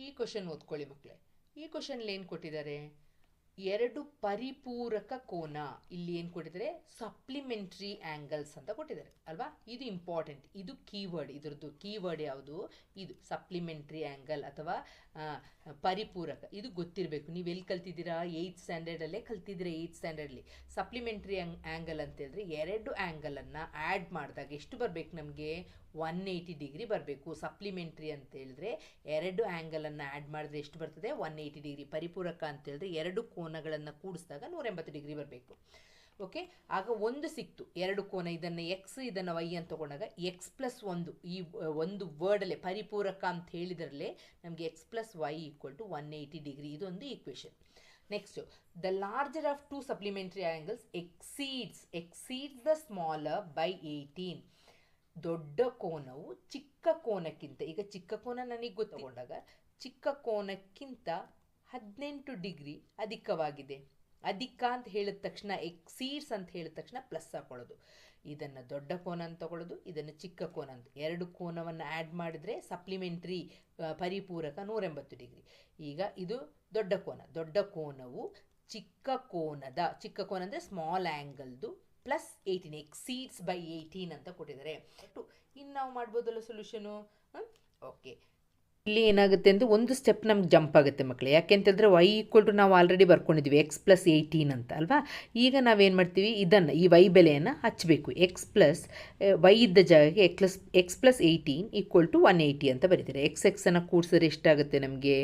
ಈ ಕ್ವಶನ್ ಓದ್ಕೊಳ್ಳಿ ಮಕ್ಕಳೇ ಈ ಕ್ವಶನ್ಲಿ ಏನು ಕೊಟ್ಟಿದ್ದಾರೆ? ಎರಡು ಪರಿಪೂರಕ ಕೋನ. ಇಲ್ಲಿ ಏನು ಕೊಟ್ಟಿದ್ದಾರೆ? ಸಪ್ಲಿಮೆಂಟ್ರಿ ಆ್ಯಂಗಲ್ಸ್ ಅಂತ ಕೊಟ್ಟಿದ್ದಾರೆ. ಅಲ್ವಾ? ಇದು ಇಂಪಾರ್ಟೆಂಟ್ ಇದು ಕೀವರ್ಡ್ ಇದರದ್ದು ಕೀವರ್ಡ್ ಯಾವುದು? ಇದು ಸಪ್ಲಿಮೆಂಟ್ರಿ ಆ್ಯಂಗಲ್ ಅಥವಾ ಪರಿಪೂರಕ. ಇದು ಗೊತ್ತಿರಬೇಕು. ನೀವು ಎಲ್ಲಿ ಕಲ್ತಿದ್ದೀರಾ? ಏಯ್ತ್ ಸ್ಟ್ಯಾಂಡರ್ಡಲ್ಲೇ ಕಲ್ತಿದ್ದೀರಾ? ಏಯ್ತ್ ಸ್ಟ್ಯಾಂಡರ್ಡಲ್ಲಿ ಸಪ್ಲಿಮೆಂಟ್ರಿ ಆ್ಯಂಗಲ್ ಅಂತ ಹೇಳಿದ್ರೆ ಎರಡು ಆ್ಯಂಗಲನ್ನು ಆ್ಯಡ್ ಮಾಡಿದಾಗ ಎಷ್ಟು ಬರಬೇಕು ನಮಗೆ? ಒನ್ ಏಯ್ಟಿ ಡಿಗ್ರಿ ಬರಬೇಕು. ಸಪ್ಲಿಮೆಂಟ್ರಿ ಅಂತ ಹೇಳಿದ್ರೆ ಎರಡು ಆ್ಯಂಗಲನ್ನು ಆ್ಯಡ್ ಮಾಡಿದ್ರೆ ಎಷ್ಟು ಬರ್ತದೆ? ಒನ್ ಏಯ್ಟಿ ಡಿಗ್ರಿ ಪರಿಪೂರಕ ಅಂತ ಹೇಳಿದ್ರೆ ಎರಡು ಕೋನಗಳನ್ನು ಕೂಡಿಸಿದಾಗ ನೂರ ಎಂಬತ್ತು ಡಿಗ್ರಿ ಬರಬೇಕು. ಓಕೆ ಆಗ ಒಂದು ಸಿಕ್ತು. ಎರಡು ಕೋನ, ಇದನ್ನು ಎಕ್ಸ್ ಇದನ್ನು ವೈ ಅಂತ ತಗೊಂಡಾಗ ಎಕ್ಸ್ ಪ್ಲಸ್ ಒಂದು ಈ ಒಂದು ವರ್ಡಲ್ಲೇ ಪರಿಪೂರಕ ಅಂತ ಹೇಳಿದ್ರಲ್ಲೇ ನಮಗೆ x plus y equal to one eighty degree ಇದೊಂದು equation next the larger of two supplementary angles exceeds exceeds the smaller by eighteen ದೊಡ್ಡ ಕೋನವು ಚಿಕ್ಕ ಕೋನಕ್ಕಿಂತ, ಈಗ ಚಿಕ್ಕ ಕೋನ ನನಗೆ ಗೊತ್ತಗೊಂಡಾಗ ಚಿಕ್ಕ ಕೋನಕ್ಕಿಂತ ಹದಿನೆಂಟು ಡಿಗ್ರಿ ಅಧಿಕವಾಗಿದೆ. ಅಧಿಕ ಅಂತ ಹೇಳಿದ ತಕ್ಷಣ ಎಕ್ಸೀಡ್ಸ್ ಅಂತ ಹೇಳಿದ ತಕ್ಷಣ ಪ್ಲಸ್ ಹಾಕೊಳ್ಳೋದು. ಇದನ್ನು ದೊಡ್ಡ ಕೋನ ಅಂತ ತಗೊಳ್ಳೋದು, ಇದನ್ನು ಚಿಕ್ಕ ಕೋನ ಅಂತ. ಎರಡು ಕೋನವನ್ನು ಆ್ಯಡ್ ಮಾಡಿದರೆ ಸಪ್ಲಿಮೆಂಟ್ರಿ ಪರಿಪೂರಕ ನೂರೆಂಬತ್ತು ಡಿಗ್ರಿ. ಈಗ ಇದು ದೊಡ್ಡ ಕೋನ. ದೊಡ್ಡ ಕೋನವು ಚಿಕ್ಕ ಕೋನದ, ಚಿಕ್ಕ ಕೋನ ಅಂದರೆ small ಆ್ಯಂಗಲ್ದು plus eighteen exceeds by eighteen ಅಂತ ಕೊಟ್ಟಿದ್ದಾರೆ. ಟು ಇನ್ನು ನಾವು ಮಾಡ್ಬೋದಲ್ಲ ಸೊಲ್ಯೂಷನು ಓಕೆ ಇಲ್ಲಿ ಏನಾಗುತ್ತೆ ಅಂದರೆ ಒಂದು ಸ್ಟೆಪ್ ನಮ್ಗೆ ಜಂಪ್ ಆಗುತ್ತೆ ಮಕ್ಕಳೇ ಯಾಕೆಂತಂದರೆ ವೈ ಈಕ್ವಲ್ ಟು ನಾವು ಆಲ್ರೆಡಿ ಬರ್ಕೊಂಡಿದ್ವಿ. ಎಕ್ಸ್ ಪ್ಲಸ್ ಏಯ್ಟೀನ್ ಅಂತ ಅಲ್ವಾ? ಈಗ ನಾವೇನು ಮಾಡ್ತೀವಿ? ಇದನ್ನು, ಈ ವೈ ಬೆಲೆಯನ್ನು ಹಚ್ಚಬೇಕು ಎಕ್ಸ್ ಪ್ಲಸ್ ವೈ ಇದ್ದ ಜಾಗಕ್ಕೆ x x plus eighteen equal to one eighty ಅಂತ ಬರೀತಾರೆ. ಎಕ್ಸ್ ಎಕ್ಸನ್ನು ಕೂಡಿಸಿದ್ರೆ ಎಷ್ಟಾಗುತ್ತೆ ನಮಗೆ?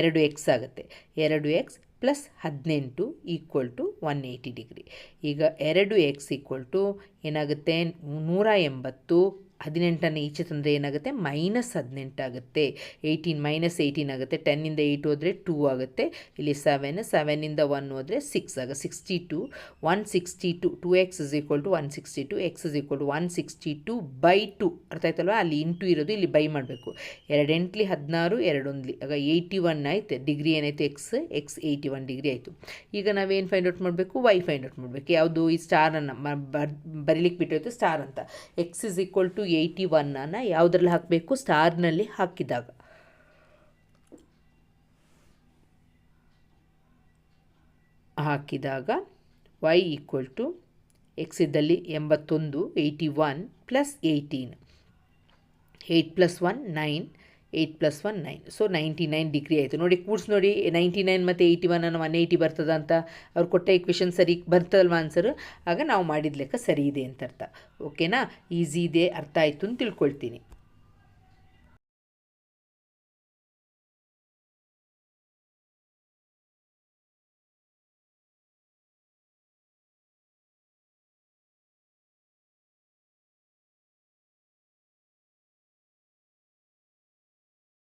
ಎರಡು ಎಕ್ಸ್ ಆಗುತ್ತೆ. ಎರಡು ಎಕ್ಸ್ ಪ್ಲಸ್ ಹದಿನೆಂಟು equal to one eighty degree ಈಗ ಎರಡು ಎಕ್ಸ್ ಈಕ್ವಲ್ ಟು ಏನಾಗುತ್ತೆ? ನೂರ ಎಂಬತ್ತು ಹದಿನೆಂಟನ್ನು ಈಚೆ ತಂದರೆ ಏನಾಗುತ್ತೆ? ಮೈನಸ್ ಹದಿನೆಂಟಾಗುತ್ತೆ ಏಯ್ಟೀನ್ ಮೈನಸ್ ಏಯ್ಟೀನ್ ಆಗುತ್ತೆ. ಟೆನ್ನಿಂದ ಏಯ್ಟ್ ಹೋದರೆ ಟೂ ಆಗುತ್ತೆ. ಇಲ್ಲಿ ಸೆವೆನ್ ಸೆವೆನಿಂದ ಒನ್ ಹೋದರೆ ಸಿಕ್ಸ್ ಆಗ sixty two, one sixty two two x is equal to one sixty two, x is equal to one sixty two by two. ಅರ್ಥ ಆಯ್ತಲ್ವ? ಅಲ್ಲಿ ಇಂಟು ಇರೋದು ಇಲ್ಲಿ ಬೈ ಮಾಡಬೇಕು. ಎರಡು ಎಂಟ್ಲಿ ಹದಿನಾರು, ಎರಡೊಂದ್ಲಿ. ಆಗ ಏಯ್ಟಿ ಒನ್ ಆಯಿತು. ಡಿಗ್ರಿ ಏನಾಯಿತು? X x eighty one degree ಆಯಿತು. ಈಗ ನಾವೇನು ಫೈಂಡ್ ಔಟ್ ಮಾಡಬೇಕು? ವೈ ಫೈಂಡ್ ಔಟ್ ಮಾಡಬೇಕು. ಯಾವುದು? ಈ ಸ್ಟಾರನ್ನು ಬರೀಲಿಕ್ಕೆ ಬಿಟ್ಟಿರುತ್ತೆ ಸ್ಟಾರ್ ಅಂತ. X is equal to eighty ಒನ್ನನ್ನು ಯಾವುದ್ರಲ್ಲಿ ಹಾಕಬೇಕು? ಸ್ಟಾರ್ನಲ್ಲಿ ಹಾಕಿದಾಗ. ಹಾಕಿದಾಗ ವೈ ಈಕ್ವಲ್ ಟು ಎಕ್ಸ್ ಇದ್ದಲ್ಲಿ ಎಂಬತ್ತೊಂದು eighty one plus eighteen eight plus one nine eight plus one nine so ninety nine degree ಆಯಿತು. ನೋಡಿ, ಕೂಡ್ಸ್ ನೋಡಿ ನೈಂಟಿ ನೈನ್ ಮತ್ತು ಏಯ್ಟಿ ಒನ್ ಅನ್ನು ಒನ್ ಏಯ್ಟಿ ಬರ್ತದ ಅಂತ ಅವ್ರು ಕೊಟ್ಟ ಇಕ್ವೇಷನ್ ಸರಿ ಬರ್ತದಲ್ವ ಆನ್ಸರು ಆಗ ನಾವು ಮಾಡಿದ ಲೆಕ್ಕ ಸರಿ ಇದೆ ಅಂತ ಅರ್ಥ. ಓಕೆನಾ ಈಸಿ ಇದೆ, ಅರ್ಥ ಆಯಿತು ಅಂತ ತಿಳ್ಕೊಳ್ತೀನಿ.